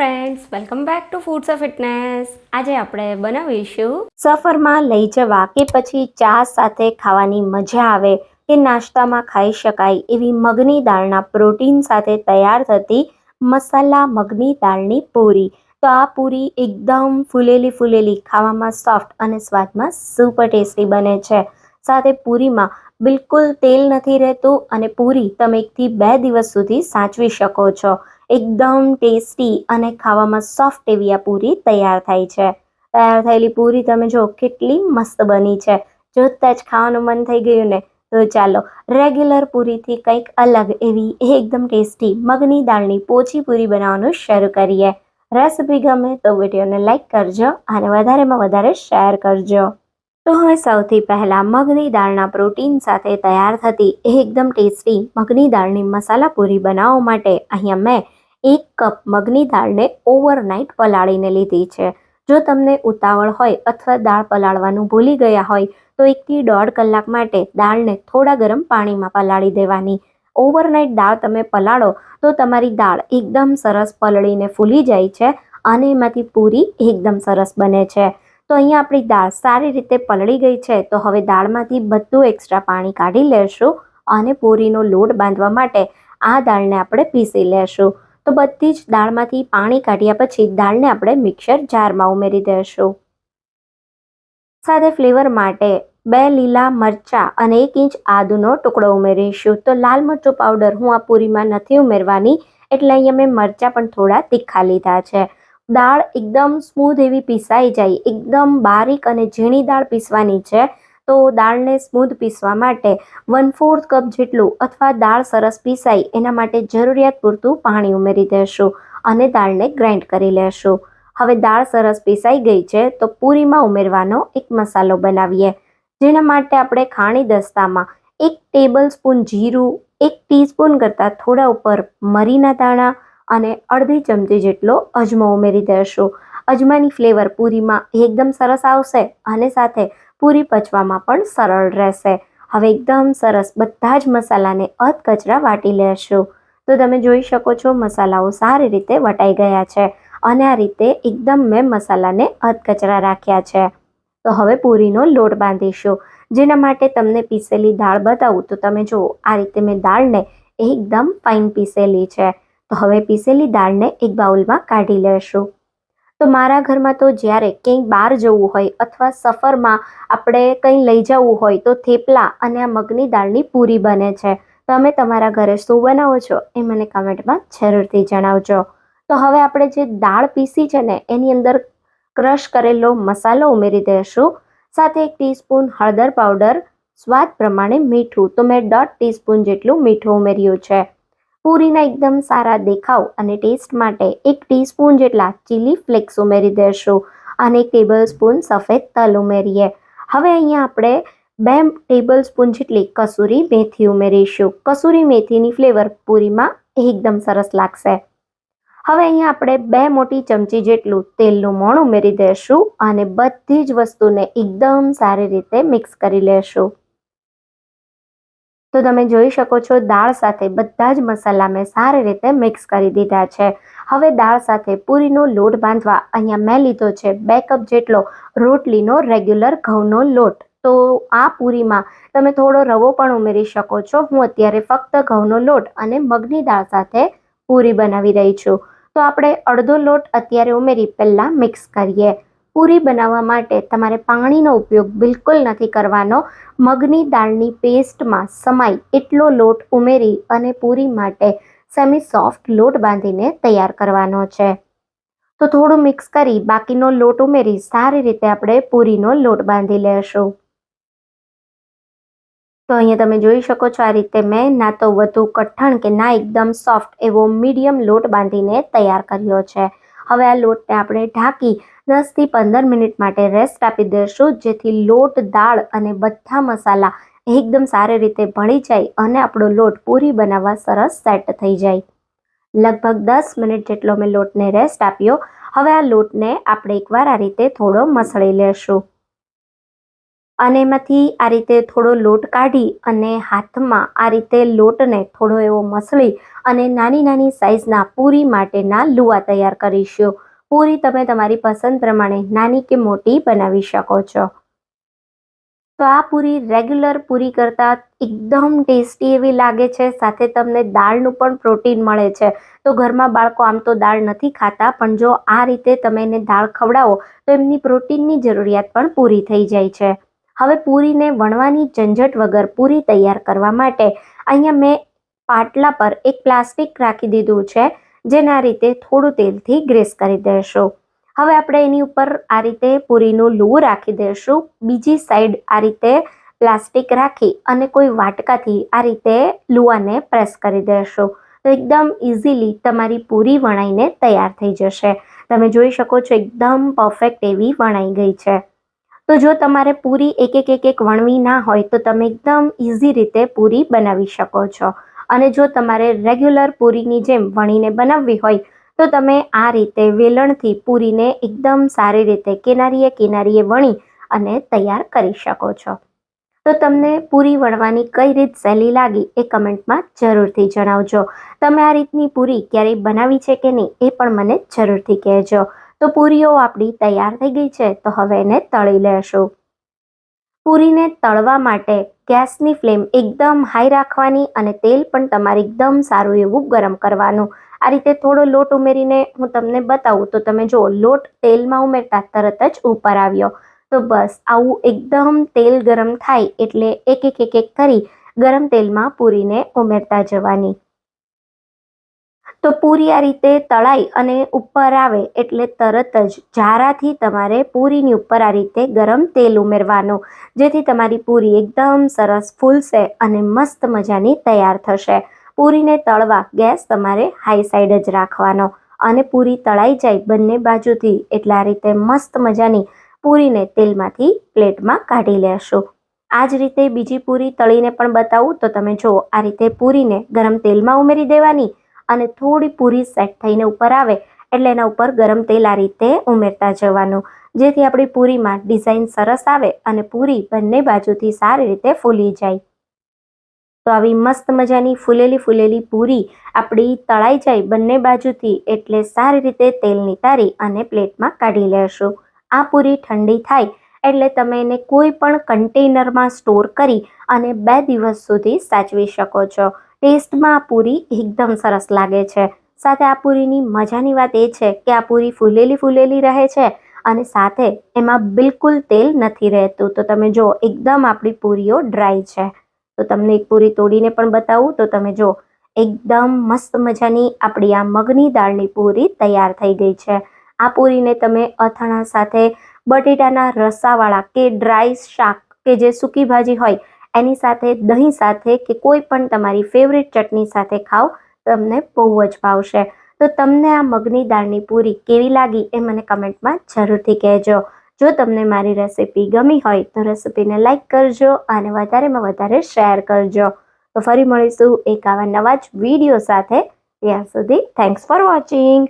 Friends welcome back to foods of fitness આજે આપણે બનાવીશું સફરમાં લઈ જવા કે પછી ચા સાથે ખાવાની મજા આવે કે નાસ્તામાં ખાઈ શકાય એવી મગની દાળના પ્રોટીન સાથે તૈયાર થતી મસાલા મગની દાળની પૂરી. તો આ પૂરી એકદમ ફૂલેલી ફૂલેલી, ખાવામાં સોફ્ટ અને સ્વાદમાં સુપર ટેસ્ટી બને છે. સાથે પૂરીમાં બિલકુલ તેલ નથી રહેતું અને પૂરી તમે એકથી બે દિવસ સુધી સાચવી શકો છો. એકદમ ટેસ્ટી અને ખાવામાં સોફ્ટ એવી આ પૂરી તૈયાર થાય છે. તૈયાર થયેલી પૂરી તમે જો કેટલી મસ્ત બની છે. જોતાં જ ખાવાનું મન થઈ ગયું ને. તો ચાલો રેગ્યુલર પૂરીથી કંઈક અલગ એવી એકદમ ટેસ્ટી મગની દાળની પોચી પૂરી બનાવવાનું શરૂ કરીએ. રેસિપી ગમે તો વિડીયોને લાઇક કરજો અને વધારેમાં વધારે શેર કરજો. તો હવે સૌથી પહેલાં મગની દાળના પ્રોટીન સાથે તૈયાર થતી એકદમ ટેસ્ટી મગની દાળની મસાલા પૂરી બનાવવા માટે અહીંયા મેં એક કપ મગની દાળને ઓવરનાઇટ પલાળીને લીધી છે. જો તમને ઉતાવળ હોય અથવા દાળ પલાળવાનું ભૂલી ગયા હોય, તો એકથી દોઢ કલાક માટે દાળને થોડા ગરમ પાણીમાં પલાળી દેવાની. ઓવરનાઇટ દાળ તમે પલાળો, તો તમારી દાળ એકદમ સરસ પલળીને ફૂલી જાય છે અને એમાંથી પૂરી એકદમ સરસ બને છે. તો અહીંયા આપણી દાળ સારી રીતે પલળી ગઈ છે, તો હવે દાળમાંથી બધું એક્સ્ટ્રા પાણી કાઢી લેશું અને પૂરીનો લોટ બાંધવા માટે આ દાળને આપણે પીસી લેશું. તો બધી જ દાળમાંથી પાણી કાઢ્યા પછી દાળને આપણે મિક્સર જારમાં ઉમેરી દઈશું સાથે ફ્લેવર માટે બે લીલા મરચાં અને એક ઇંચ આદુનો ટુકડો ઉમેરીશું. તો લાલ મરચું પાવડર હું આ પૂરીમાં નથી ઉમેરવાની, એટલે અહીંયા મેં મરચાં પણ થોડા તીખા લીધા છે. દાળ એકદમ સ્મૂધ એવી પીસાઈ જાય, એકદમ બારીક અને ઝીણી દાળ પીસવાની છે. તો દાળને સ્મૂધ પીસવા માટે વન ફોર્થ કપ જેટલું અથવા દાળ સરસ પીસાય એના માટે જરૂરિયાત પૂરતું પાણી ઉમેરી દેશું અને દાળને ગ્રાઇન્ડ કરી લેશું. હવે દાળ સરસ પીસાઈ ગઈ છે તો પૂરીમાં ઉમેરવાનો એક મસાલો બનાવીએ, જેના માટે આપણે ખાણી દસ્તામાં એક ટેબલ સ્પૂન જીરું, એક ટીસ્પૂન કરતાં થોડા ઉપર મરીના દાણા અને અડધી ચમચી જેટલો અજમો ઉમેરી દેશું. અજમાની ફ્લેવર પૂરીમાં એકદમ સરસ આવશે અને સાથે પૂરી પચવામાં પણ સરળ રહેશે. હવે એકદમ સરસ બધા જ મસાલાને અધકચરા વાટી લેશું. તો તમે જોઈ શકો છો મસાલાઓ સારી રીતે વટાઈ ગયા છે અને આ રીતે એકદમ મેં મસાલાને અધકચરા રાખ્યા છે. તો હવે પૂરીનો લોટ બાંધીશું. જેના માટે તમને પીસેલી દાળ બતાવું તો તમે જુઓ, આ રીતે મેં દાળને એકદમ ફાઇન પીસેલી છે. તો હવે પીસેલી દાળને એક બાઉલમાં કાઢી લેશું. તો મારા ઘરમાં તો જ્યારે ક્યાંય બહાર જવું હોય અથવા સફરમાં આપણે કંઈ લઈ જવું હોય તો થેપલા અને આ મગની દાળની પૂરી બને છે. તમે તમારા ઘરે શું બનાવો છો એ મને કમેન્ટમાં જરૂરથી જણાવજો. તો હવે આપણે જે દાળ પીસી છે ને એની અંદર ક્રશ કરેલો મસાલો ઉમેરી દઈશું. સાથે એક ટીસ્પૂન હળદર પાવડર, સ્વાદ પ્રમાણે મીઠું. તો મેં દોઢ ટીસ્પૂન જેટલું મીઠું ઉમેર્યું છે. પૂરીના એકદમ સારા દેખાવ અને ટેસ્ટ માટે એક ટીસ્પૂન જેટલા ચીલી ફ્લેક્સ ઉમેરી દેશું અને એક ટેબલ સ્પૂન સફેદ તલ ઉમેરીએ. હવે અહીંયા આપણે બે ટેબલ સ્પૂન જેટલી કસૂરી મેથી ઉમેરીશું. કસૂરી મેથીની ફ્લેવર પૂરીમાં એકદમ સરસ લાગશે. હવે અહીંયા આપણે બે મોટી ચમચી જેટલું તેલનું મોણ ઉમેરી દઈશું અને બધી જ વસ્તુને એકદમ સારી રીતે મિક્સ કરી લેશું. તો તમે જોઈ શકો છો, દાળ સાથે બધા જ મસાલા મેં સારી રીતે મિક્સ કરી દીધા છે. હવે દાળ સાથે પૂરીનો લોટ બાંધવા, અહીંયા મેં લીધો છે બે કપ જેટલો રોટલીનો રેગ્યુલર ઘઉંનો લોટ. તો આ પૂરીમાં તમે થોડો રવો પણ ઉમેરી શકો છો. હું અત્યારે ફક્ત ઘઉંનો લોટ અને મગની દાળ સાથે પૂરી બનાવી રહી છું. તો આપણે અડધો લોટ અત્યારે ઉમેરી પહેલાં મિક્સ કરીએ. પૂરી બનાવવા માટે તમારે પાણીનો ઉપયોગ બિલકુલ નથી કરવાનો. મગની દાળની પેસ્ટમાં સમાય એટલો લોટ ઉમેરી અને પૂરી માટે સેમી સોફ્ટ લોટ બાંધીને તૈયાર કરવાનો છે. તો થોડું મિક્સ કરી બાકીનો લોટ ઉમેરી સારી રીતે આપણે પૂરીનો લોટ બાંધી લેશું. તો અહીંયા તમે જોઈ શકો છો આ રીતે મેં ના તો વધુ કઠણ કે ના એકદમ સોફ્ટ એવો મીડિયમ લોટ બાંધીને તૈયાર કર્યો છે. હવે આ લોટને આપણે ઢાંકી દસથી પંદર મિનિટ માટે રેસ્ટ આપી દઈશું જેથી લોટ, દાળ અને બધા મસાલા એકદમ સારી રીતે ભળી જાય અને આપણો લોટ પૂરી બનાવવા સરસ સેટ થઈ જાય. લગભગ દસ મિનિટ જેટલો મેં લોટને રેસ્ટ આપ્યો. હવે આ લોટને આપણે એકવાર આ રીતે થોડો મસળી લેશું. અને એમાંથી આ રીતે થોડો લોટ કાઢી અને હાથમાં આ રીતે લોટને થોડો એવો મસળી અને નાની નાની સાઇઝના પૂરી માટેના લુવા તૈયાર કરીશું. પૂરી તમે તમારી પસંદ પ્રમાણે નાની કે મોટી બનાવી શકો છો. તો આ પૂરી રેગ્યુલર પૂરી કરતાં એકદમ ટેસ્ટી એવી લાગે છે. સાથે તમને દાળનું પણ પ્રોટીન મળે છે. તો ઘરમાં બાળકો આમ તો દાળ નથી ખાતા, પણ જો આ રીતે તમે એને દાળ ખવડાવો, તો એમની પ્રોટીનની જરૂરિયાત પણ પૂરી થઈ જાય છે. હવે પૂરીને વણવાની ઝંઝટ વગર પૂરી તૈયાર કરવા માટે અહીંયા મેં પાટલા પર એક પ્લાસ્ટિક રાખી દીધું છે. જેના રીતે થોડું તેલથી ગ્રેસ કરી દેશું. હવે આપણે એની ઉપર આ રીતે પૂરીનું લૂ રાખી દઈશું બીજી સાઈડ આ રીતે પ્લાસ્ટિક રાખી અને કોઈ વાટકાથી આ રીતે લૂઆને પ્રેસ કરી દેશું. તો એકદમ ઇઝીલી તમારી પૂરી વણાઈને તૈયાર થઈ જશે. તમે જોઈ શકો છો એકદમ પરફેક્ટ એવી વણાઈ ગઈ છે. તો જો તમારે પૂરી એક એક એક એક વણવી ના હોય તો તમે એકદમ ઇઝી રીતે પૂરી બનાવી શકો છો. અને જો તમારે રેગ્યુલર પૂરીની જેમ વણીને બનાવવી હોય, તો તમે આ રીતે વેલણથી પૂરીને એકદમ સારી રીતે કિનારીએ કિનારીએ વણી અને તૈયાર કરી શકો છો. તો તમને પૂરી વણવાની કઈ રીત સહેલી લાગી એ કમેન્ટમાં જરૂરથી જણાવજો. તમે આ રીતની પૂરી ક્યારેય બનાવી છે કે નહીં એ પણ મને જરૂરથી કહેજો. તો પૂરીઓ આપણી તૈયાર થઈ ગઈ છે, તો હવે એને તળી લેશું. પૂરીને તળવા માટે ગેસની ફ્લેમ એકદમ હાઈ રાખવાની અને તેલ પણ તમારે એકદમ સારું એવું ગરમ કરવાનું. આ રીતે થોડો લોટ ઉમેરીને હું તમને બતાવું તો તમે જો લોટ તેલમાં ઉમેરતા તરત જ ઉપર આવ્યો. તો બસ, આવું એકદમ તેલ ગરમ થાય એટલે એક એક એક એક કરી ગરમ તેલમાં પૂરીને ઉમેરતા જવાની. તો પૂરી આ રીતે તળાઈ અને ઉપર આવે એટલે તરત જ ઝારાથી તમારે પૂરીની ઉપર આ રીતે ગરમ તેલ ઉમેરવાનું, જેથી તમારી પૂરી એકદમ સરસ ફૂલશે અને મસ્ત મજાની તૈયાર થશે. પૂરીને તળવા ગેસ તમારે હાઈ સાઈડ જ રાખવાનો અને પૂરી તળાઈ જાય બંને બાજુથી એટલે આ રીતે મસ્ત મજાની પૂરીને તેલમાંથી પ્લેટમાં કાઢી લેશું. આ જ રીતે બીજી પૂરી તળીને પણ બતાવું, તો તમે જુઓ આ રીતે પૂરીને ગરમ તેલમાં ઉમેરી દેવાની અને થોડી પૂરી સેટ થઈને ઉપર આવે એટલે એના ઉપર ગરમ તેલ આ રીતે ઉમેરતા જવાનું. જેથી આપણી પૂરીમાં ડિઝાઇન સરસ આવે અને પૂરી બંને બાજુથી સારી રીતે ફૂલી જાય. તો આવી મસ્ત મજાની ફૂલેલી ફૂલેલી પૂરી આપણી તળાઈ જાય બંને બાજુથી એટલે સારી રીતે તેલ નિતારી અને પ્લેટમાં કાઢી લેશું. આ પૂરી ઠંડી થાય એટલે તમે એને કોઈ પણ કન્ટેનરમાં સ્ટોર કરી અને બે દિવસ સુધી સાચવી શકો છો. ટેસ્ટમાં આ પૂરી એકદમ સરસ લાગે છે. સાથે આ પૂરીની મજાની વાત એ છે કે આ પૂરી ફૂલેલી ફૂલેલી રહે છે અને સાથે એમાં બિલકુલ તેલ નથી રહેતું. તો તમે જો એકદમ આપણી પૂરીઓ ડ્રાય છે. તો તમને એક પૂરી તોડીને પણ બતાવું. તો તમે જો એકદમ મસ્ત મજાની આપણી આ મગની દાળની પૂરી તૈયાર થઈ ગઈ છે. આ પૂરીને તમે અથાણા સાથે બટેટાના રસાવાળા કે ડ્રાય શાક કે જે સૂકી ભાજી હોય એની સાથે, દહીં સાથે કે કોઈ પણ તમારી ફેવરેટ ચટણી સાથે ખાઓ, તમને બહુ જ ભાવશે. તો તમને આ મગની દાળની પૂરી કેવી લાગી એ મને કમેન્ટમાં જરૂરથી કહેજો. જો તમને મારી રેસિપી ગમી હોય તો રેસિપીને લાઇક કરજો અને વધારેમાં વધારે શેર કરજો. તો ફરી મળીશું એક આવા નવા જ વીડિયો સાથે. ત્યાં સુધી થેન્ક્સ ફોર વોચિંગ